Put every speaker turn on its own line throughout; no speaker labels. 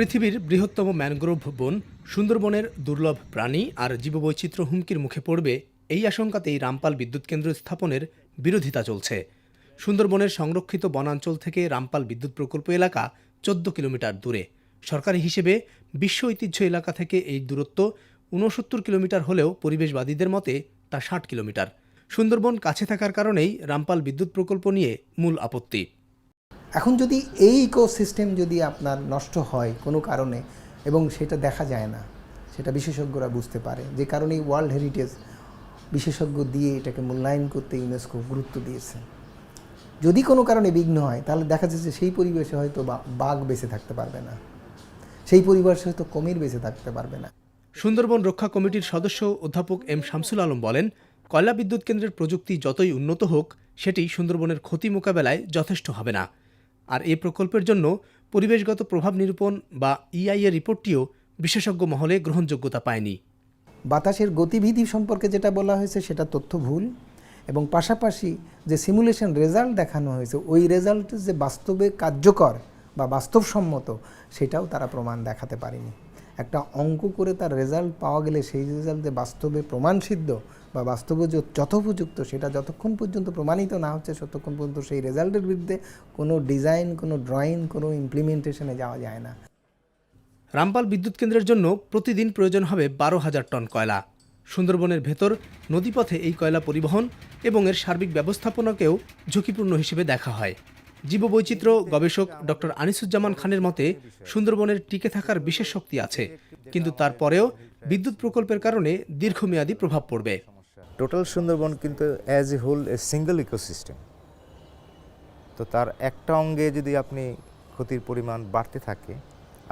পৃথিবীর বৃহত্তম ম্যানগ্রোভ বন সুন্দরবনের দুর্লভ প্রাণী আর জীববৈচিত্র্য হুমকির মুখে পড়বে এই আশঙ্কাতেই রামপাল বিদ্যুৎ কেন্দ্র স্থাপনের বিরোধিতা চলছে। সুন্দরবনের সংরক্ষিত বনাঞ্চল থেকে রামপাল বিদ্যুৎ প্রকল্প এলাকা চোদ্দ কিলোমিটার দূরে। সরকারি হিসেবে বিশ্ব ঐতিহ্য এলাকা থেকে এই দূরত্ব ঊনসত্তর কিলোমিটার হলেও পরিবেশবাদীদের মতে তা ষাট কিলোমিটার। সুন্দরবন কাছে থাকার কারণেই রামপাল বিদ্যুৎ প্রকল্প নিয়ে মূল আপত্তি।
এখন যদি এই ইকোসিস্টেম যদি আপনার নষ্ট হয় কোনো কারণে এবং সেটা দেখা যায় না, সেটা বিশেষজ্ঞরা বুঝতে পারে। যে কারণেই ওয়ার্ল্ড হেরিটেজ বিশেষজ্ঞ দিয়ে এটাকে মূল্যায়ন করতে ইউনেস্কো গুরুত্ব দিয়েছে। যদি কোনো কারণে বিঘ্ন হয়, তাহলে দেখা যাচ্ছে সেই পরিবেশে হয়তো বাঘ বেঁচে থাকতে পারবে না। সেই পরিবেশে হয়তো কমির বেঁচে থাকতে পারবে না।
সুন্দরবন রক্ষা কমিটির সদস্য অধ্যাপক এম শামসুল আলম বলেন, কয়লা বিদ্যুৎ কেন্দ্রের প্রযুক্তি যতই উন্নত হোক, সেটি সুন্দরবনের ক্ষতি মোকাবেলায় যথেষ্ট হবে না। আর এই প্রকল্পের জন্য পরিবেশগত প্রভাব নিরূপণ বা ইআইএ রিপোর্টটিও বিশেষজ্ঞ মহলে গ্রহণযোগ্যতা পায়নি।
বাতাসের গতিবিধি সম্পর্কে যেটা বলা হয়েছে সেটা তথ্য ভুল এবং পাশাপাশি যে সিমুলেশন রেজাল্ট দেখানো হয়েছে, ওই রেজাল্ট যে বাস্তবে কার্যকর বা বাস্তবসম্মত সেটাও তারা প্রমাণ দেখাতে পারেনি। একটা অঙ্ক করে তার রেজাল্ট পাওয়া গেলে সেই রেজাল্ট যে বাস্তবে প্রমাণসিদ্ধ বা বাস্তবে যথোপযুক্ত সেটা যতক্ষণ পর্যন্ত প্রমাণিত না হচ্ছে ততক্ষণ পর্যন্ত সেই রেজাল্টের বিরুদ্ধে কোনো ডিজাইন কোনো ড্রয়িং কোনো ইমপ্লিমেন্টেশনে যাওয়া যায় না।
রামপাল বিদ্যুৎ কেন্দ্রের জন্য প্রতিদিন প্রয়োজন হবে বারো হাজার টন কয়লা। সুন্দরবনের ভেতর নদীপথে এই কয়লা পরিবহন এবং এর সার্বিক ব্যবস্থাপনাকেও ঝুঁকিপূর্ণ হিসেবে দেখা হয়। জীববৈচিত্র্য গবেষক ডক্টর আনিসুজ্জামান খানের মতে, সুন্দরবনের টিকে থাকার বিশেষ শক্তি আছে, কিন্তু তারপরেও বিদ্যুৎ প্রকল্পের কারণে দীর্ঘমেয়াদী প্রভাব পড়বে।
টোটাল সুন্দরবন কিন্তু as a whole a single ecosystem তো তার একটা অঙ্গে যদি আপনি ক্ষতির পরিমাণ বাড়তে থাকে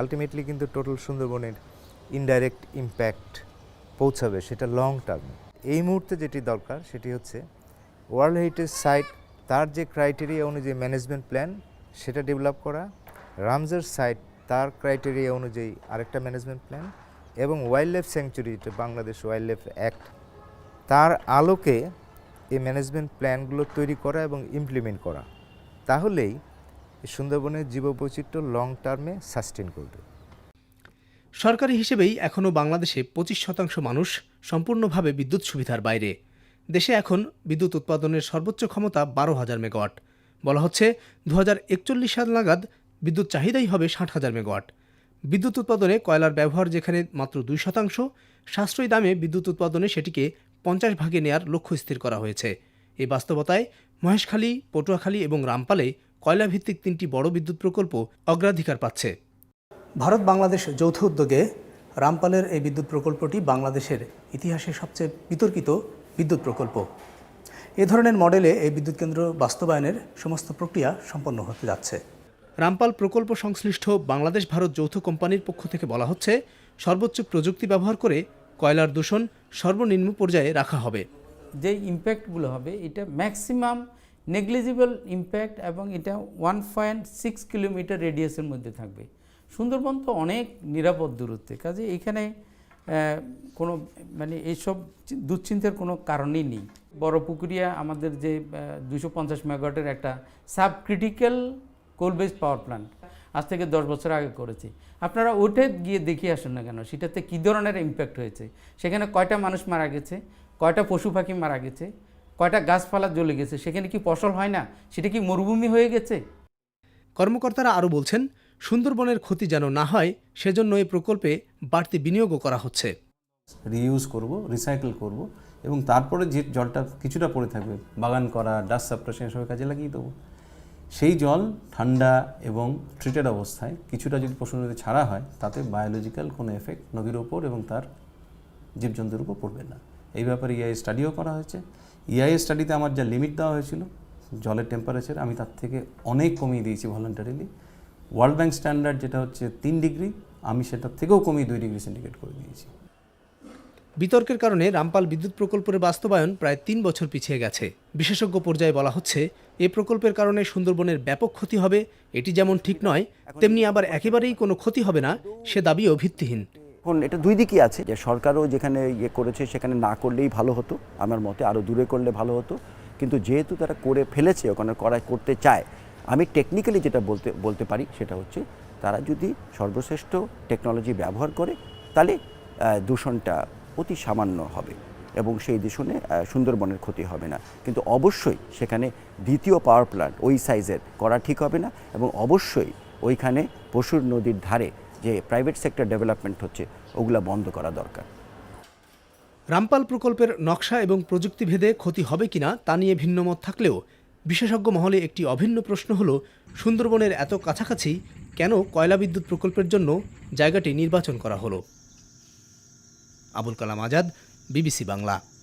আলটিমেটলি কিন্তু টোটাল সুন্দরবনের ইনডাইরেক্ট ইম্প্যাক্ট পৌঁছাবে, সেটা লং টার্মে এই মুহূর্তে যেটি দরকার, সেটি হচ্ছে ওয়ার্ল্ড হেরিটেজ সাইট তার যে ক্রাইটেরিয়া অনুযায়ী ম্যানেজমেন্ট প্ল্যান সেটা ডেভেলপ করা, রামজার সাইট তার ক্রাইটেরিয়া অনুযায়ী আরেকটা ম্যানেজমেন্ট প্ল্যান এবং wild life sanctuary Bangladesh wild life act তার আলোকে এই ম্যানেজমেন্ট প্ল্যানগুলো তৈরি করা এবং ইমপ্লিমেন্ট করা। তাহলেই সুন্দরবনের জীববৈচিত্র্য লং টার্মে সাস্টেন করবে।
সরকারি হিসেবেই এখনও বাংলাদেশে পঁচিশ শতাংশ মানুষ সম্পূর্ণভাবে বিদ্যুৎ সুবিধার বাইরে। দেশে এখন বিদ্যুৎ উৎপাদনের সর্বোচ্চ ক্ষমতা বারো হাজার মেগাওয়াট। বলা হচ্ছে দু হাজার একচল্লিশ সাল নাগাদ বিদ্যুৎ চাহিদাই হবে ষাট হাজার মেগাওয়াট। বিদ্যুৎ উৎপাদনে কয়লার ব্যবহার যেখানে মাত্র দুই শতাংশ, সাশ্রয়ী দামে বিদ্যুৎ উৎপাদনে সেটিকে পঞ্চাশ ভাগে নেয়ার লক্ষ্য স্থির করা হয়েছে। এই বাস্তবতায় মহেশখালী, পটুয়াখালী এবং রামপালে কয়লাভিত্তিক তিনটি বড় বিদ্যুৎ প্রকল্প অগ্রাধিকার পাচ্ছে। ভারত বাংলাদেশ যৌথ উদ্যোগে রামপালের এই বিদ্যুৎ প্রকল্পটি বাংলাদেশের ইতিহাসে সবচেয়ে বিতর্কিত বিদ্যুৎ প্রকল্প। এ ধরনের মডেলে এই বিদ্যুৎ কেন্দ্র বাস্তবায়নের সমস্ত প্রক্রিয়া সম্পন্ন হতে যাচ্ছে। রামপাল প্রকল্প সংশ্লিষ্ট বাংলাদেশ ভারত যৌথ কোম্পানির পক্ষ থেকে বলা হচ্ছে সর্বোচ্চ প্রযুক্তি ব্যবহার করে কয়লার দূষণ সর্বনিম্ন পর্যায়ে রাখা হবে।
যে ইম্প্যাক্টগুলো হবে এটা ম্যাক্সিমাম নেগলিজিবল ইম্প্যাক্ট এবং এটা ওয়ান পয়েন্ট সিক্স কিলোমিটার রেডিয়াসের মধ্যে থাকবে। সুন্দরবন তো অনেক নিরাপদ দূরত্বে কাজে এখানে কোনো মানে এইসব দুশ্চিন্তার কোনো কারণই নেই। বড় পুকুরিয়া আমাদের যে দুশো পঞ্চাশ মেগাওয়াটের একটা sub critical coal base power plant আজ থেকে দশ বছর আগে করেছি। আপনারা ওঠে গিয়ে দেখিয়ে আসুন না কেন, সেটাতে কী ধরনের ইম্প্যাক্ট হয়েছে? সেখানে কয়টা মানুষ মারা গেছে? কয়টা পশু পাখি মারা গেছে? কয়টা গাছপালা জ্বলে গেছে? সেখানে কি ফসল হয় না? সেটা কি মরুভূমি হয়ে গেছে?
কর্মকর্তারা আরও বলছেন সুন্দরবনের ক্ষতি যেন না হয়, সেজন্য এই প্রকল্পে বাড়তি বিনিয়োগও করা হচ্ছে।
রিইউজ করব, রিসাইকেল করব এবং তারপরে যে জলটা কিছুটা পড়ে থাকবে, বাগান করা ডাস্ট সাপ্রেশন সবাই কাজে লাগিয়ে দেবো। সেই জল ঠান্ডা এবং ট্রিটেড অবস্থায় কিছুটা যদি পশু নদীতে ছাড়া হয়, তাতে বায়োলজিক্যাল কোনো এফেক্ট নদীর ওপর এবং তার জীবজন্তুর উপর পড়বে না। এই ব্যাপারে ইআই স্টাডিও করা হয়েছে। ইআই স্টাডিতে আমার যা লিমিট দেওয়া হয়েছিল, জলের টেম্পারেচার আমি তার থেকে অনেক কমিয়ে দিয়েছি ভলান্টারিলি ওয়ার্ল্ড ব্যাংক স্ট্যান্ডার্ড যেটা হচ্ছে তিন ডিগ্রি আমি সেটার থেকেও কমিয়ে দুই ডিগ্রি সেন্টিগ্রেড করে দিয়েছি।
বিতর্কের কারণে রামপাল বিদ্যুৎ প্রকল্পের বাস্তবায়ন প্রায় তিন বছর পিছিয়ে গেছে। বিশেষজ্ঞ পর্যায়ে বলা হচ্ছে এ প্রকল্পের কারণে সুন্দরবনের ব্যাপক ক্ষতি হবে এটি যেমন ঠিক নয় তেমনি আবার একেবারেই কোনো ক্ষতি হবে না সে দাবিও ভিত্তিহীন।
এখন এটা দুই দিকই আছে যে সরকারও যেখানে ইয়ে করেছে সেখানে না করলেই ভালো হতো আমার মতে আরও দূরে করলে ভালো হতো। কিন্তু যেহেতু তারা করে ফেলেছে ওখানে করা করতে চায় আমি টেকনিক্যালি যেটা বলতে বলতে পারি সেটা হচ্ছে তারা যদি সর্বশ্রেষ্ঠ টেকনোলজি ব্যবহার করে, তাহলে দূষণটা অতি সামান্য হবে এবং সেই দূষণে সুন্দরবনের ক্ষতি হবে না। কিন্তু অবশ্যই সেখানে দ্বিতীয় পাওয়ার প্ল্যান্ট ওই সাইজের করা ঠিক হবে না এবং অবশ্যই ওইখানে পশুর নদীর ধারে যে প্রাইভেট সেক্টর ডেভেলপমেন্ট হচ্ছে, ওগুলা বন্ধ করা দরকার।
রামপাল প্রকল্পের নকশা এবং প্রযুক্তিভেদে ক্ষতি হবে কিনা তা নিয়ে ভিন্নমত থাকলেও বিশেষজ্ঞ মহলে একটি অভিন্ন প্রশ্ন হল, সুন্দরবনের এত কাছাকাছি কেন কয়লা বিদ্যুৎ প্রকল্পের জন্য জায়গাটি নির্বাচন করা হলো? আবুল কালাম আজাদ, বিবিসি বাংলা।